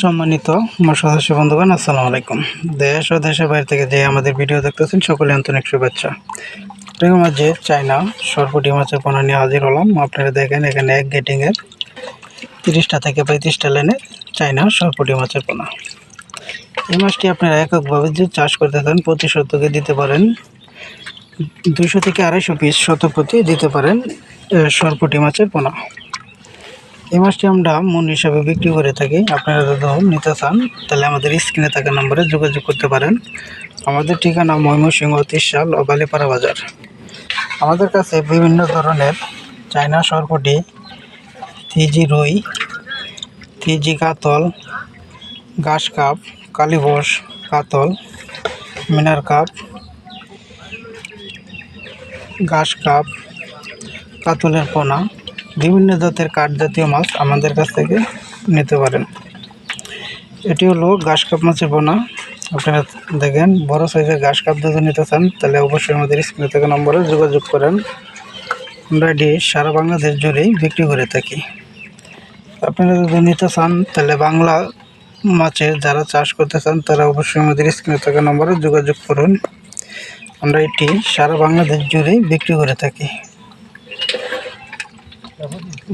সম্মানিত আমার সদস্য বন্ধুগণ, আসসালামু আলাইকুম। দেশ ও দেশের বাইরে থেকে যে আমাদের ভিডিও দেখতেছেন, সকলে আন্তরিক শুভেচ্ছা। এটার মাঝে চাইনা সরপুটি মাছের পোনা নিয়ে হাজির হলাম। আপনারা দেখেন এখানে এক গেটিংয়ের তিরিশটা থেকে পঁয়ত্রিশটা লেনে চাইনা সরপুটি মাছের পোনা এই মাছটি আপনারা এককভাবে যে চাষ করতে চান, প্রতি শতকে দিতে পারেন দুইশো থেকে আড়াইশো পিস শতপ্রতি দিতে পারেন সরপুটি মাছের পোনা এই মাছটি আমরা মন হিসাবে বিক্রি করে থাকি। আপনারা যদি নিতে চান, তাহলে আমাদের স্ক্রিনে থাকা নম্বরে যোগাযোগ করতে পারেন। আমাদের ঠিকানা ময়মনসিংহ তিরশাল ও বালিপাড়া বাজার। আমাদের কাছে বিভিন্ন ধরনের চায়না সরপটি থিজি রুই থিজি কাতল, ঘাস কাপ, কালীবস কাতল, মিনার কাপ, ঘাস কাপ, কাতলের পোনা বিভিন্ন জাতের কাঠ জাতীয় মাছ আমাদের কাছ থেকে নিতে পারেন। এটি হলো ঘাস কাপ মাছের বোনা। আপনারা দেখেন, বড় সাইজের ঘাস কাপ যদি নিতে চান, তাহলে অবশ্যই আমাদের স্ক্রিনে থেকে নম্বরে যোগাযোগ করেন। আমরা এটি সারা বাংলাদেশ জুড়েই বিক্রি করে থাকি। আপনারা যদি নিতে চান, তাহলে বাংলা মাছের যারা চাষ করতে চান, তারা অবশ্যই আমাদের স্ক্রিনে থাকা নম্বরে যোগাযোগ করুন। আমরা এটি সারা বাংলাদেশ জুড়েই বিক্রি করে থাকি।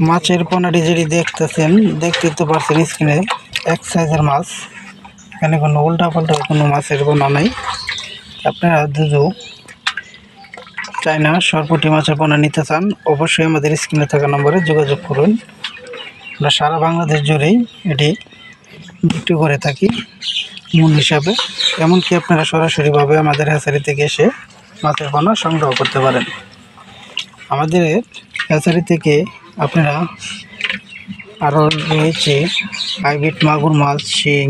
মাছের পোনাটি যেটি দেখতেছেন দেখতে তো পারছেন স্ক্রিনে এক সাইজের মাছ। এখানে কোনো উল্টা পাল্টা কোনো মাছের পোনা নাই। আপনারা দুজো চায়না সরপুটি মাছের পোনা নিতে চান, অবশ্যই আমাদের স্ক্রিনে থাকা নম্বরে যোগাযোগ করুন। আমরা সারা বাংলাদেশ জুড়েই এটি বিক্রি করে থাকি মূল হিসাবে। এমনকি আপনারা সরাসরিভাবে আমাদের হ্যাচারি থেকে এসে মাছের পোনা সংগ্রহ করতে পারেন। আমাদের হ্যাচারি থেকে আপনারা আরও রয়েছে হাইব্রিড মাগুর মাছ, শিং,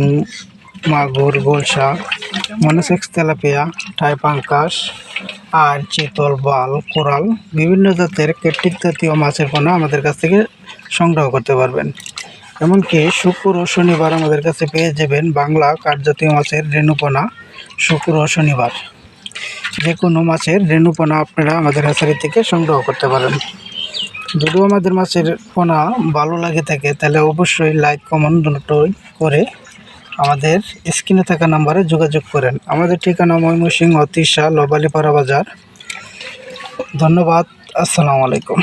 মাগুর গোলসা মনোসেক্স তেলাপিয়া টাইপাঙ্কাস আর চিতল বাল, কোরাল বিভিন্ন জাতের কেট্টিক জাতীয় মাছের পোনা আমাদের কাছ থেকে সংগ্রহ করতে পারবেন। এমনকি শুক্র ও শনিবার আমাদের কাছে পেয়ে যাবেন বাংলা কাঠ জাতীয় মাছের রেণুপোনা শুক্র ও শনিবার। যে কোনো মাছের রেণুপোনা আপনারা আমাদের হাসারি থেকে সংগ্রহ করতে পারেন। যদি আমাদের মাছের পোনা ভালো লাগে থাকে, তাহলে অবশ্যই লাইক কমেন্ট দুটোই করে আমাদের স্ক্রিনে থাকা নাম্বারে যোগাযোগ করেন। আমাদের ঠিকানা ময়মনসিংহ তিশা লবালিপাড়া বাজার। ধন্যবাদ, আসসালামু আলাইকুম।